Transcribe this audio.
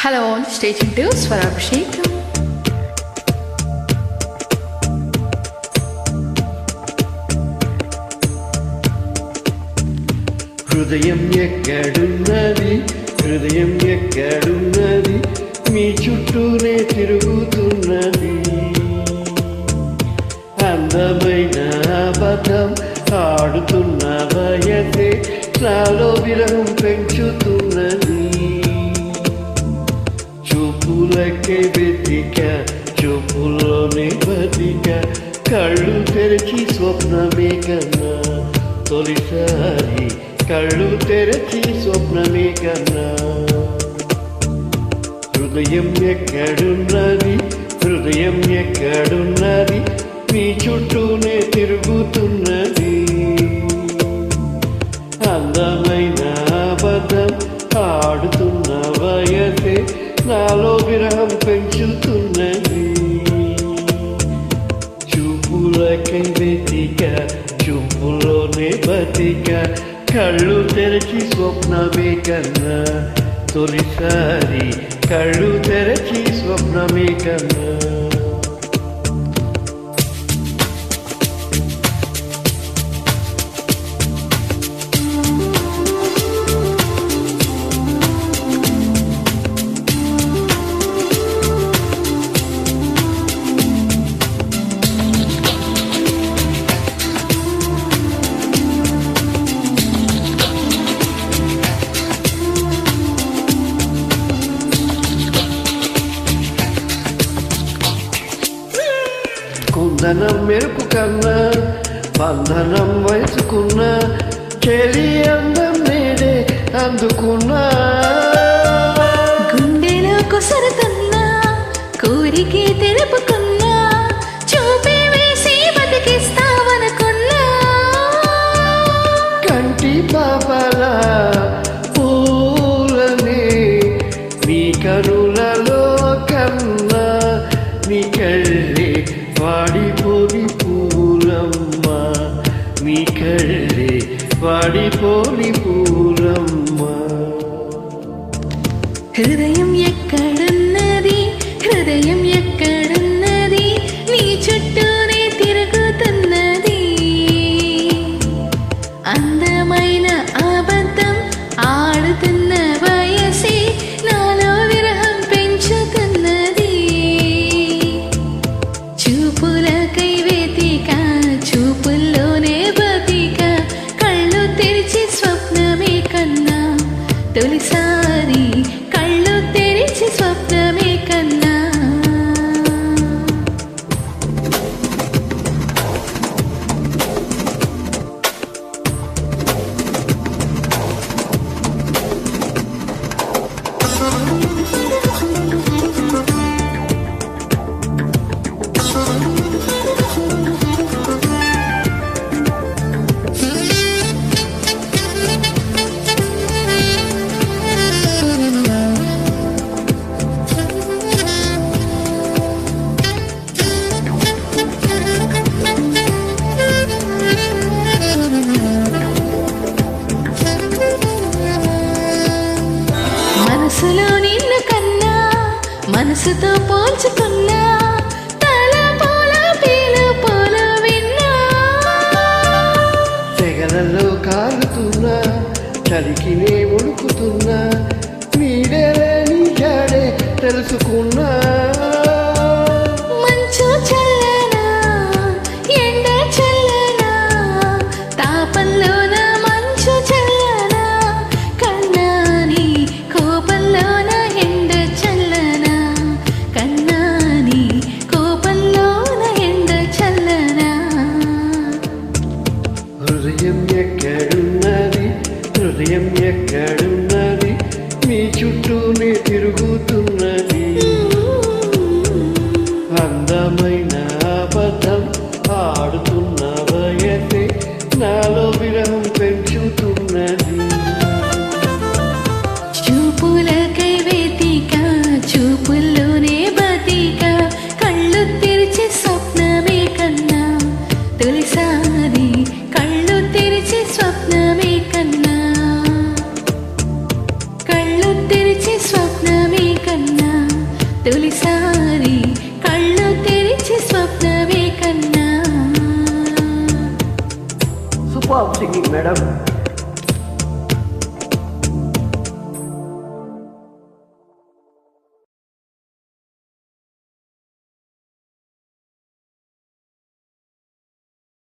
Hello stage to Swarabhishek హృదయం ఎక్కడున్నది హృదయం ఎక్కడున్నది మీ చుట్టూనే తిరుగుతున్నది అందమైన అబద్ధం ఆడుతున్న వయసే నాలో విరహం పెంచుతున్నది చూపులకే వెతిక చూపుల్లోనే బతిక కళ్ళు తెరిచి స్వప్నమే కన్నా. తొలిసారి కళ్ళు తెరచి స్వప్నమే కన్నా. హృదయం ఎక్కడున్నది? హృదయం ఎక్కడున్నది? మీ చుట్టూనే నాలో విరహం పెంచుతున్నది. చూపులకై వెతిక చూపులోనే బతిక కళ్ళు తెరచి స్వప్నమే కన్నా తొలిసారి కళ్ళు తెరచి స్వప్నమే కన్నా. బంధనం మెరుపు కన్నా బంధనం వయసుకున్న చెలి అందం నేడే అందుకున్నా. గుండెలో కొసరుతున్నా కోరికే తెలుపుకున్నా వాడిపోని పూలమ్మ. హృదయం మనసుతో పోల్చుకున్నా తల పోల పీల పోల విన్నా. తెగలలో కాలుతున్నా చలికి హృదయం ఎక్కడున్నది? హృదయం ఎక్కడున్నది? మీ చుట్టూనే తిరుగుతున్నది. అందమైన అబద్ధం ఆడుతున్న వయసే నాలో విరహం పెంచుతున్నది. చూపులకై వేదిక చూపుల్లోనే బతిక కళ్ళు తెరిచి స్వప్నమే కన్నా తొలిసారి తెరిచి స్వప్నమే కన్నా. కళ్ళు తెరిచి స్వప్నమే కన్నా. తొలిసారి కళ్ళు తెరిచి స్వప్నమే కన్నా. Super singing madam.